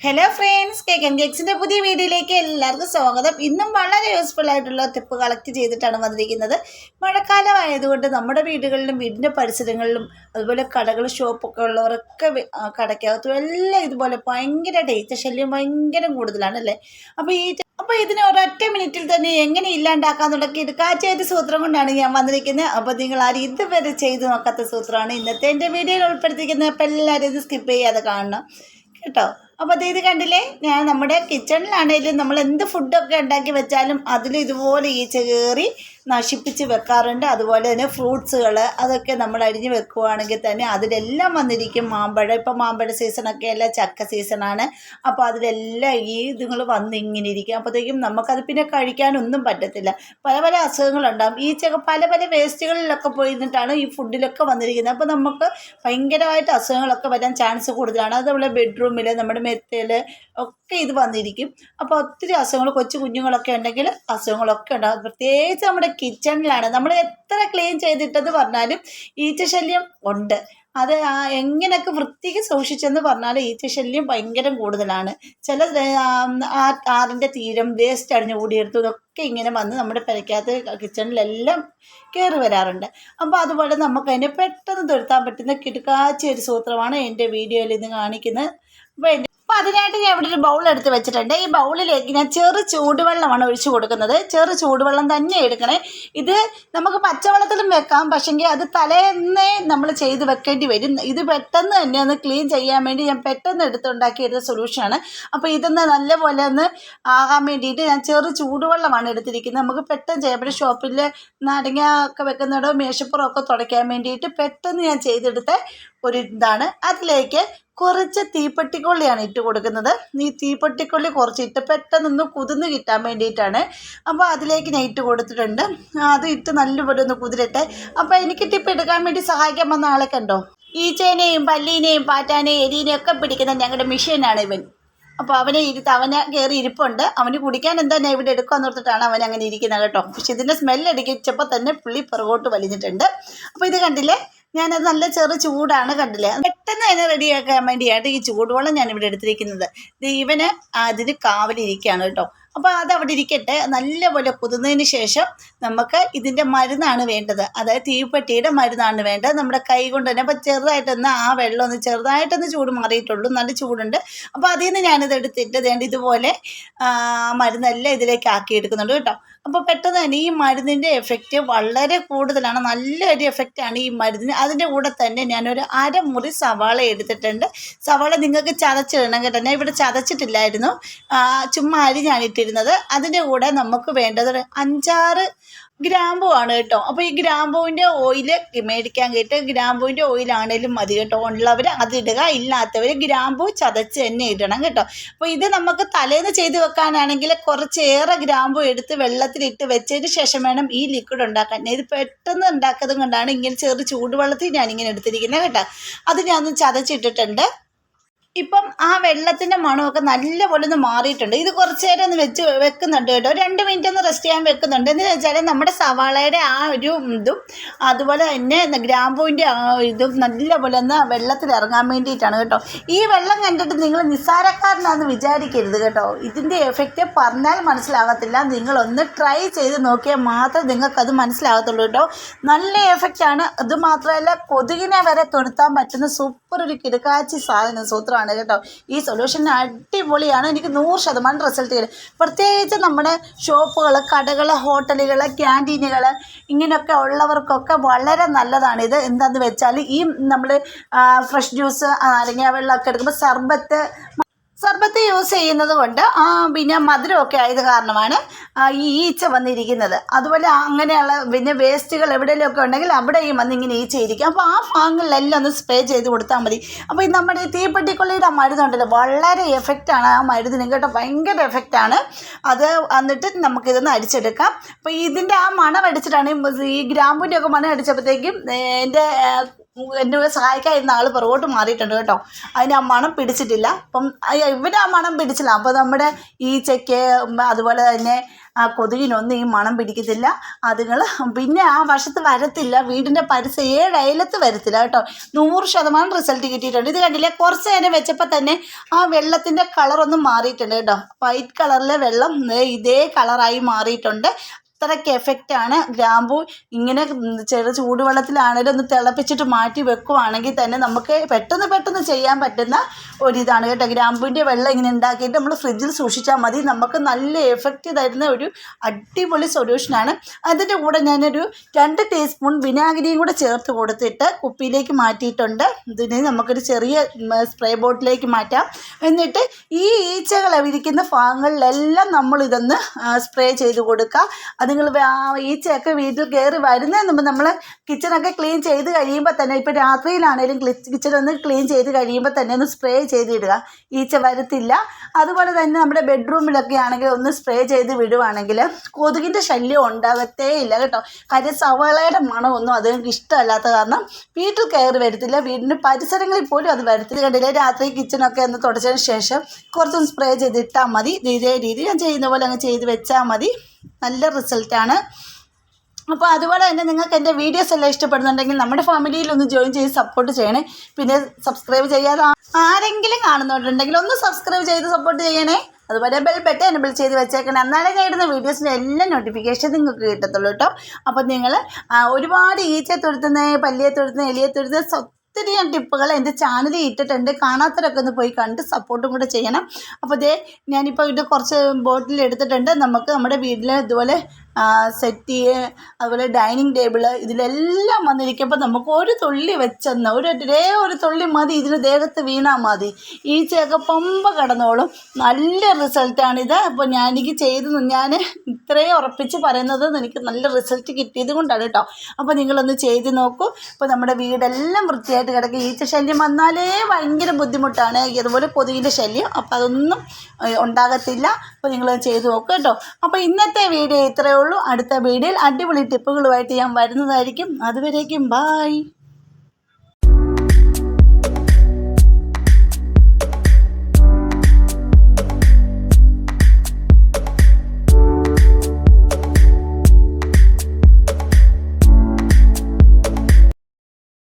Hello friends cake and കേക്സിന്റെ പുതിയ വീഡിയോയിലേക്ക് എല്ലാവർക്കും സ്വാഗതം. ഇന്നും വളരെ യൂസ്ഫുൾ ആയിട്ടുള്ള ടിപ്പ് കളക്ട് ചെയ്തിട്ടാണ് വന്നിരിക്കുന്നത്. മഴക്കാലം ആയതുകൊണ്ട് നമ്മുടെ വീടുകളിലും വീടിന്റെ പരിസരങ്ങളിലും അതുപോലെ കടകൾ ഷോപ്പൊക്കെ ഉള്ളവരൊക്കെ കടയ്ക്കകത്തും എല്ലാം ഇതുപോലെ ഭയങ്കര ഡേറ്റ ശല്യം ഭയങ്കര കൂടുതലാണ് അല്ലേ? അപ്പോൾ ഈ അപ്പോൾ ഇതിനെ ഒരൊറ്റ മിനിറ്റിൽ തന്നെ എങ്ങനെ ഇല്ലാണ്ടാക്കാന്നുള്ള കിടക്കാച്ചേറ്റ് സൂത്രം കൊണ്ടാണ് ഞാൻ വന്നിരിക്കുന്നത്. അപ്പോൾ നിങ്ങൾ ആരും ഇതുവരെ ചെയ്തു നോക്കാത്ത സൂത്രമാണ് ഇന്നത്തെ എന്റെ വീഡിയോയിൽ ഉൾപ്പെടുത്തിക്കുന്നത് അപ്പോൾ എല്ലാവരും ഇത് സ്കിപ്പ് ചെയ്യാതെ കാണണം. കേട്ടോ? അപ്പോൾ അത് ഇത് കണ്ടില്ലേ? ഞാൻ നമ്മുടെ കിച്ചണിലാണെങ്കിലും നമ്മൾ എന്ത് ഫുഡൊക്കെ ഉണ്ടാക്കി വെച്ചാലും അതിൽ ഇതുപോലെ ഈച്ച കയറി നശിപ്പിച്ച് വെക്കാറുണ്ട്. അതുപോലെ തന്നെ ഫ്രൂട്ട്സുകൾ അതൊക്കെ നമ്മൾ അരിഞ്ഞ് വെക്കുവാണെങ്കിൽ തന്നെ അതിലെല്ലാം വന്നിരിക്കും മാമ്പഴം. ഇപ്പം മാമ്പഴ സീസണൊക്കെ അല്ല? ചക്ക സീസണാണ് അപ്പോൾ അതിലെല്ലാം ഈ ഇതുങ്ങൾ വന്ന് ഇങ്ങനെ ഇരിക്കും. അപ്പോഴത്തേക്കും നമുക്കത് പിന്നെ കഴിക്കാനൊന്നും പറ്റത്തില്ല. പല പല അസുഖങ്ങളുണ്ടാകും ഈച്ചയൊക്കെ പല പല വേസ്റ്റുകളിലൊക്കെ പോയിരുന്നിട്ടാണ് ഈ ഫുഡിലൊക്കെ വന്നിരിക്കുന്നത്. അപ്പോൾ നമുക്ക് ഭയങ്കരമായിട്ട് അസുഖങ്ങളൊക്കെ വരാൻ ചാൻസ് കൂടുതലാണ്. അത് അതുപോലെ ബെഡ്റൂമിൽ നമ്മുടെ മെത്തയിൽ ഒക്കെ ഇത് വന്നിരിക്കും. അപ്പോൾ ഒത്തിരി അസുഖങ്ങൾ കൊച്ചു കുഞ്ഞുങ്ങളൊക്കെ ഉണ്ടെങ്കിൽ അസുഖങ്ങളൊക്കെ ഉണ്ടാകും പ്രത്യേകിച്ച് നമ്മുടെ കിച്ചണിലാണ്. നമ്മൾ എത്ര ക്ലീൻ ചെയ്തിട്ടെന്ന് പറഞ്ഞാലും ഈച്ചശല്യം ഉണ്ട്. അത് എങ്ങനെയൊക്കെ വൃത്തിക്ക് സൂക്ഷിച്ചെന്ന് പറഞ്ഞാൽ ഈച്ചശല്യം ഭയങ്കര കൂടുതലാണ്. ചില ആ, ആറിന്റെ തീരം വേസ്റ്റ് അടിഞ്ഞു കൂടിയെടുത്തു ഇതൊക്കെ ഇങ്ങനെ വന്ന് നമ്മുടെ പെരയ്ക്കകത്ത് കിച്ചണിലെല്ലാം കയറി വരാറുണ്ട്. അപ്പോൾ അതുപോലെ നമുക്ക് അതിനെ പെട്ടെന്ന് തുരുത്താൻ പറ്റുന്ന കിടുക്കാച്ച ഒരു സൂത്രമാണ് എന്റെ വീഡിയോയിൽ ഇന്ന് കാണിക്കുന്നത്. അപ്പോൾ അതിനായിട്ട് ഞാൻ ഇവിടെ ഒരു ബൗൾ എടുത്ത് വെച്ചിട്ടുണ്ട്. ഈ ബൗളിലേക്ക് ഞാൻ ചെറു ചൂടുവെള്ളമാണ് ഒഴിച്ചു കൊടുക്കുന്നത്. ചെറു ചൂടുവെള്ളം തന്നെ എടുക്കണേ. ഇത് നമുക്ക് പച്ചവെള്ളത്തിലും വെക്കാം. പക്ഷെങ്കിൽ അത് തലേന്നേ നമ്മൾ ചെയ്ത് വെക്കേണ്ടി വരും. ഇത് പെട്ടെന്ന് തന്നെ ഒന്ന് ക്ലീൻ ചെയ്യാൻ വേണ്ടി ഞാൻ പെട്ടെന്ന് എടുത്തുണ്ടാക്കിയിരുന്ന സൊല്യൂഷനാണ് അപ്പോൾ ഇതൊന്ന് നല്ലപോലെ ഒന്ന് ആകാൻ വേണ്ടിയിട്ട് ഞാൻ ചെറു ചൂടുവെള്ളമാണ് എടുത്തിരിക്കുന്നത്. നമുക്ക് പെട്ടെന്ന് ചെയ്യാം പിന്നെ ഷോപ്പിൽ നാരങ്ങ ഒക്കെ വെക്കുന്നിടോ മേശപ്പുറമൊക്കെ തുടയ്ക്കാൻ വേണ്ടിയിട്ട് പെട്ടെന്ന് ഞാൻ ചെയ്തെടുത്ത ഒരു ഇതാണ് അതിലേക്ക് കുറച്ച് തീപ്പെട്ടിക്കൊള്ളിയാണ് ഇട്ട് കൊടുക്കുന്നത്. ഈ തീപ്പെട്ടിക്കൊള്ളി കുറച്ച് ഇട്ട് പെട്ടെന്നൊന്ന് കുതിർന്ന് കിട്ടാൻ വേണ്ടിയിട്ടാണ്. അപ്പോൾ അതിലേക്ക് ഞാൻ ഇട്ട് കൊടുത്തിട്ടുണ്ട്. അത് ഇട്ട് നല്ലപോലെ ഒന്ന് കുതിരട്ടെ. അപ്പോൾ എനിക്ക് ടിപ്പ് എടുക്കാൻ വേണ്ടി സഹായിക്കാൻ വന്ന ആളെ കണ്ടോ? ഈച്ചേനെയും പല്ലീനെയും പാറ്റാനെയും എലീനെയും ഒക്കെ പിടിക്കുന്ന ഞങ്ങളുടെ മിഷീനാണ് ഇവൻ. അപ്പോൾ അവനെ ഇരുത്ത് അവനെ കയറി ഇരിപ്പുണ്ട്. അവന് കുടിക്കാൻ എന്താ ഞാൻ ഇവിടെ എടുക്കാന്ന് ഓർത്തിട്ടാണ് അവൻ അങ്ങനെ ഇരിക്കുന്നത് കേട്ടോ. പക്ഷെ ഇതിന്റെ സ്മെല്ല് അടിക്കിച്ചപ്പോൾ തന്നെ പുള്ളി പുറകോട്ട് വലിഞ്ഞിട്ടുണ്ട്. അപ്പോൾ ഇത് കണ്ടില്ലേ? ഞാനത് നല്ല ചെറു ചൂടാണ് കണ്ടില്ലേ? പെട്ടെന്ന് അതിനെ റെഡിയാക്കാൻ വേണ്ടിയായിട്ട് ഈ ചൂടുവെള്ളം ഇവിടെ എടുത്തിരിക്കുന്നത്. ഇവന് അതിന് കാവലിരിക്കുകയാണ് കേട്ടോ. അപ്പോൾ അത് അവിടെ ഇരിക്കട്ടെ. നല്ലപോലെ കുതിർന്നതിന് ശേഷം നമുക്ക് ഇതിന്റെ മരുന്നാണ് വേണ്ടത്. അതായത് തീപ്പെട്ടിയുടെ മരുന്നാണ് വേണ്ടത്. നമ്മുടെ കൈ കൊണ്ട് തന്നെ അപ്പോൾ ചെറുതായിട്ടൊന്ന് ആ വെള്ളം ഒന്ന് ചെറുതായിട്ടൊന്ന് ചൂട് മാറിയിട്ടുള്ളൂ. നല്ല ചൂടുണ്ട്. അപ്പോൾ അതിൽ നിന്ന് ഞാനിത് എടുത്തിട്ട് വേണ്ട ഇതുപോലെ മരുന്നെല്ലാം ഇതിലേക്ക് ആക്കി എടുക്കുന്നുണ്ട് കേട്ടോ. അപ്പോൾ പെട്ടെന്ന് തന്നെ ഈ മരുന്നിന്റെ എഫക്റ്റ് വളരെ കൂടുതലാണ്. നല്ലൊരു എഫക്റ്റാണ് ഈ മരുന്നിന്. അതിന്റെ കൂടെ തന്നെ ഞാനൊരു അരമുറി സവാള എടുത്തിട്ടുണ്ട്. സവാള നിങ്ങൾക്ക് ചതച്ചിടണം കേട്ടോ ഞാൻ ഇവിടെ ചതച്ചിട്ടില്ലായിരുന്നു. ചുമ്മാ അരി അരിഞ്ഞാണ് ഇട്ടിരുന്നത് അതിന്റെ കൂടെ നമുക്ക് വേണ്ടത് അഞ്ചാറ് ഗ്രാമ്പുവാണ് കേട്ടോ. അപ്പോൾ ഈ ഗ്രാമ്പുവിന്റെ ഓയിൽ മേടിക്കാൻ കേട്ട് ഗ്രാമ്പുവിന്റെ ഓയിലാണേലും മതി കേട്ടോ. ഉള്ളവർ അതിടുക ഇല്ലാത്തവർ ഗ്രാമ്പു ചതച്ച് തന്നെ ഇടണം കേട്ടോ. അപ്പോൾ ഇത് നമുക്ക് തലേന്ന് ചെയ്ത് വെക്കാനാണെങ്കിൽ കുറച്ചേറെ ഗ്രാമ്പു എടുത്ത് വെള്ളത്തിലിട്ട് വെച്ചതിന് ശേഷം വേണം ഈ ലിക്വിഡ് ഉണ്ടാക്കാൻ. ഇത് പെട്ടെന്ന് ഉണ്ടാക്കുന്നത് കൊണ്ടാണ് ഇങ്ങനെ ചെറു ചൂടുവെള്ളത്തിൽ ഞാനിങ്ങനെ എടുത്തിരിക്കുന്നത് കേട്ടോ. അത് ഞാനൊന്ന് ചതച്ചിട്ടിട്ടുണ്ട്. ഇപ്പം ആ വെള്ളത്തിന്റെ മണമൊക്കെ നല്ലപോലെ ഒന്ന് മാറിയിട്ടുണ്ട്. ഇത് കുറച്ച് നേരം ഒന്ന് വെച്ച് വെക്കുന്നുണ്ട് കേട്ടോ. രണ്ട് മിനിറ്റ് ഒന്ന് റെസ്റ്റ് ചെയ്യാൻ വെക്കുന്നുണ്ട്. എന്ന് വെച്ചാൽ നമ്മുടെ സവാളയുടെ ആ ഒരു ഇതും അതുപോലെ തന്നെ ഗ്രാമ്പൂവിന്റെ ആ ഇതും നല്ലപോലെ ഒന്ന് വെള്ളത്തിൽ ഇറങ്ങാൻ വേണ്ടിയിട്ടാണ് കേട്ടോ. ഈ വെള്ളം കണ്ടിട്ട് നിങ്ങൾ നിസ്സാരക്കാരനാണെന്ന് വിചാരിക്കരുത് കേട്ടോ. ഇതിന്റെ എഫക്റ്റ് പറഞ്ഞാൽ മനസ്സിലാകത്തില്ല. നിങ്ങളൊന്ന് ട്രൈ ചെയ്ത് നോക്കിയാൽ മാത്രമേ നിങ്ങൾക്കത് മനസ്സിലാകത്തുള്ളൂ കേട്ടോ. നല്ല എഫക്റ്റാണ് അത് മാത്രമല്ല കൊതുകിനെ വരെ തൊടുത്താൻ പറ്റുന്ന സൂപ്പർ ഒരു കിടക്കാച്ചി സാധനം സൂത്രമാണ് കേട്ടോ. ഈ സൊല്യൂഷൻ അടിപൊളിയാണ്. എനിക്ക് നൂറ് ശതമാനം റിസൾട്ട് കിട്ടും പ്രത്യേകിച്ച് നമ്മുടെ ഷോപ്പുകൾ കടകൾ ഹോട്ടലുകൾ ക്യാന്റീനുകൾ ഇങ്ങനെയൊക്കെ ഉള്ളവർക്കൊക്കെ വളരെ നല്ലതാണ്. ഇത് എന്താണെന്ന് വെച്ചാൽ ഈ നമ്മൾ ഫ്രഷ് ജ്യൂസ് നാരങ്ങ വെള്ളമൊക്കെ എടുക്കുമ്പോൾ സർബത്ത് സർബത്ത് യൂസ് ചെയ്യുന്നത് കൊണ്ട് പിന്നെ മധുരമൊക്കെ ആയത് കാരണമാണ് ഈ ഈച്ച വന്നിരിക്കുന്നത്. അതുപോലെ അങ്ങനെയുള്ള പിന്നെ വേസ്റ്റുകൾ എവിടെയെങ്കിലുമൊക്കെ ഉണ്ടെങ്കിൽ അവിടെയും വന്ന് ഇങ്ങനെ ഈച്ച ഇരിക്കും അപ്പോൾ ആ ഭാഗങ്ങളിലെല്ലാം ഒന്ന് സ്പ്രേ ചെയ്ത് കൊടുത്താൽ മതി. അപ്പോൾ ഈ നമ്മുടെ തീപ്പെട്ടിക്കൊള്ളിയുടെ ആ മരുന്നുണ്ടല്ലോ വളരെ എഫക്റ്റാണ് ആ മരുന്നിന്. കേട്ടോ ഭയങ്കര എഫക്റ്റാണ് അത് എന്നിട്ട് നമുക്കിതൊന്ന് അടിച്ചെടുക്കാം. അപ്പോൾ ഇതിന്റെ ആ മണം അടിച്ചിട്ടാണ് ഈ ഗ്രാമ്പൂന്റെ ഒക്കെ മണം അടിച്ചപ്പോഴത്തേക്കും എന്റെ എന്റെ കൂടെ ഇന്ന് ആൾ പുറകോട്ട് മാറിയിട്ടുണ്ട് കേട്ടോ. അതിന് ആ മണം പിടിച്ചിട്ടില്ല. അപ്പം ഇവന് ആ മണം പിടിച്ചില്ല. അപ്പോൾ നമ്മുടെ ഈച്ചയ്ക്ക് അതുപോലെ തന്നെ ആ കൊതുകിനൊന്നും ഈ മണം പിടിക്കത്തില്ല. അതുങ്ങൾ പിന്നെ ആ വശത്ത് വരത്തില്ല. വീടിന്റെ പരിസരം ഏഴ് അയലത്ത് വരത്തില്ല കേട്ടോ. നൂറ് ശതമാനം റിസൾട്ട് കിട്ടിയിട്ടുണ്ട്. ഇത് കണ്ടില്ലേ? കുറച്ച് നേരം വെച്ചപ്പോൾ തന്നെ ആ വെള്ളത്തിന്റെ കളറൊന്നും മാറിയിട്ടുണ്ട് കേട്ടോ. വൈറ്റ് കളറിലെ വെള്ളം ഇതേ കളറായി മാറിയിട്ടുണ്ട്. അത്രയ്ക്ക് ആണ്. ഗ്രാമ്പു ഇങ്ങനെ ചെറു ചൂടുവെള്ളത്തിലാണെങ്കിലും ഒന്ന് തിളപ്പിച്ചിട്ട് മാറ്റി വെക്കുവാണെങ്കിൽ തന്നെ നമുക്ക് പെട്ടെന്ന് പെട്ടെന്ന് ചെയ്യാൻ പറ്റുന്ന ഒരിതാണ് കേട്ടോ. ഗ്രാമ്പൂവിന്റെ വെള്ളം ഇങ്ങനെ ഉണ്ടാക്കിയിട്ട് നമ്മൾ ഫ്രിഡ്ജിൽ സൂക്ഷിച്ചാൽ മതി. നമുക്ക് നല്ല എഫക്റ്റ് തരുന്ന ഒരു അടിപൊളി സൊല്യൂഷനാണ് അതിന്റെ കൂടെ ഞാനൊരു രണ്ട് ടീസ്പൂൺ വിനാഗിരിയും കൂടെ ചേർത്ത് കൊടുത്തിട്ട് കുപ്പിയിലേക്ക് മാറ്റിയിട്ടുണ്ട്. ഇതിനെ നമുക്കൊരു ചെറിയ സ്പ്രേ ബോട്ടിലേക്ക് മാറ്റാം. എന്നിട്ട് ഈ ഈച്ചകൾ ഇരിക്കുന്ന ഭാഗങ്ങളിലെല്ലാം നമ്മളിതൊന്ന് സ്പ്രേ ചെയ്ത് കൊടുക്കുക. നിങ്ങൾ ഈച്ചയൊക്കെ വീട്ടിൽ കയറി വരുന്നതിന് മുമ്പ് നമ്മൾ കിച്ചണൊക്കെ ക്ലീൻ ചെയ്ത് കഴിയുമ്പോൾ തന്നെ ഇപ്പോൾ രാത്രിയിലാണേലും കിച്ചൺ ഒന്ന് ക്ലീൻ ചെയ്ത് കഴിയുമ്പോൾ തന്നെ ഒന്ന് സ്പ്രേ ചെയ്തിടുക. ഈച്ച വരത്തില്ല. അതുപോലെ തന്നെ നമ്മുടെ ബെഡ്റൂമിലൊക്കെ ആണെങ്കിൽ ഒന്ന് സ്പ്രേ ചെയ്ത് വിടുവാണെങ്കിൽ കൊതുകിന്റെ ശല്യം ഉണ്ടാകത്തേ ഇല്ല കേട്ടോ. കാര്യം സവാളയുടെ മണമൊന്നും അതുങ്ങൾക്ക് ഇഷ്ടമല്ലാത്ത കാരണം വീട്ടിൽ കയറി വരത്തില്ല. വീടിന്റെ പരിസരങ്ങളിൽ പോലും അത് വരത്തില്ല. കണ്ടില്ല? രാത്രി കിച്ചണൊക്കെ ഒന്ന് തുടച്ചതിന് ശേഷം കുറച്ചൊന്ന് സ്പ്രേ ചെയ്തിട്ടാൽ മതി. ഇതേ രീതി ഞാൻ ചെയ്യുന്ന പോലെ അങ്ങ് ചെയ്ത് വെച്ചാൽ മതി. നല്ല റിസൾട്ടാണ്. അപ്പോൾ അതുപോലെ തന്നെ നിങ്ങൾക്ക് എന്റെ വീഡിയോസ് എല്ലാം ഇഷ്ടപ്പെടുന്നുണ്ടെങ്കിൽ നമ്മുടെ ഫാമിലിയിൽ ഒന്ന് ജോയിൻ ചെയ്ത് സപ്പോർട്ട് ചെയ്യണേ. പിന്നെ സബ്സ്ക്രൈബ് ചെയ്യാതെ ആരെങ്കിലും കാണുന്നുണ്ടെങ്കിൽ ഒന്ന് സബ്സ്ക്രൈബ് ചെയ്ത് സപ്പോർട്ട് ചെയ്യണേ. അതുപോലെ ബെൽ ബട്ടൺ എനബിൾ ചെയ്ത് വെച്ചേക്കണേ. എന്നാലേ ഞാൻ ഇടുന്ന വീഡിയോസിന്റെ എല്ലാ നോട്ടിഫിക്കേഷൻ നിങ്ങൾക്ക് കിട്ടത്തുള്ളൂ കേട്ടോ. അപ്പോൾ നിങ്ങൾ ഒരുപാട് ഈച്ചയെ തുരുത്തുന്ന പല്ലിയെ തുരുത്തുന്ന എലിയെ തുരുത്തുന്ന ഒത്തിരി ഞാൻ ടിപ്പുകൾ എന്റെ ചാനലിൽ ഇട്ടിട്ടുണ്ട് കാണാത്തവരൊക്കെ ഒന്ന് പോയി കണ്ട് സപ്പോർട്ടും കൂടെ ചെയ്യണം. അപ്പോൾ ഇതേ ഞാനിപ്പോൾ ഇത് കുറച്ച് ബോട്ടിൽ എടുത്തിട്ടുണ്ട്. നമുക്ക് നമ്മുടെ വീട്ടിൽ ഇതുപോലെ സെറ്റി അതുപോലെ ഡൈനിങ് ടേബിൾ ഇതിലെല്ലാം വന്നിരിക്കുമ്പോൾ നമുക്ക് ഒരു തുള്ളി വെച്ചെന്ന് ഒരു ഒരേ ഒരു തുള്ളി മതി ഇതിന് ദേഹത്ത് വീണാൽ മതി. ഈച്ചയൊക്കെ പമ്പ കടന്നോളും. നല്ല റിസൾട്ടാണിത്. അപ്പോൾ ഞാൻ എനിക്ക് ചെയ്ത് ഞാൻ ഇത്രയും ഉറപ്പിച്ച് പറയുന്നത് എനിക്ക് നല്ല റിസൾട്ട് കിട്ടിയത് കൊണ്ടാണ് കേട്ടോ. അപ്പോൾ നിങ്ങളൊന്ന് ചെയ്ത് നോക്കൂ. അപ്പോൾ നമ്മുടെ വീടെല്ലാം വൃത്തിയായിട്ട് കിടക്കും. ഈച്ച ശല്യം വന്നാലേ ഭയങ്കര ബുദ്ധിമുട്ടാണ്. അതുപോലെ കൊതുകിന്റെ ശല്യം. അപ്പോൾ അതൊന്നും ഉണ്ടാകത്തില്ല. അപ്പോൾ നിങ്ങൾ ചെയ്ത് നോക്കുക കേട്ടോ. അപ്പോൾ ഇന്നത്തെ വീഡിയോ ഇത്രയേ അടുത്ത വീഡിയോയിൽ അടിപൊളി ടിപ്പുകളുമായിട്ട് ഞാൻ വരുന്നതായിരിക്കും. അതുവരേക്കും ബായ്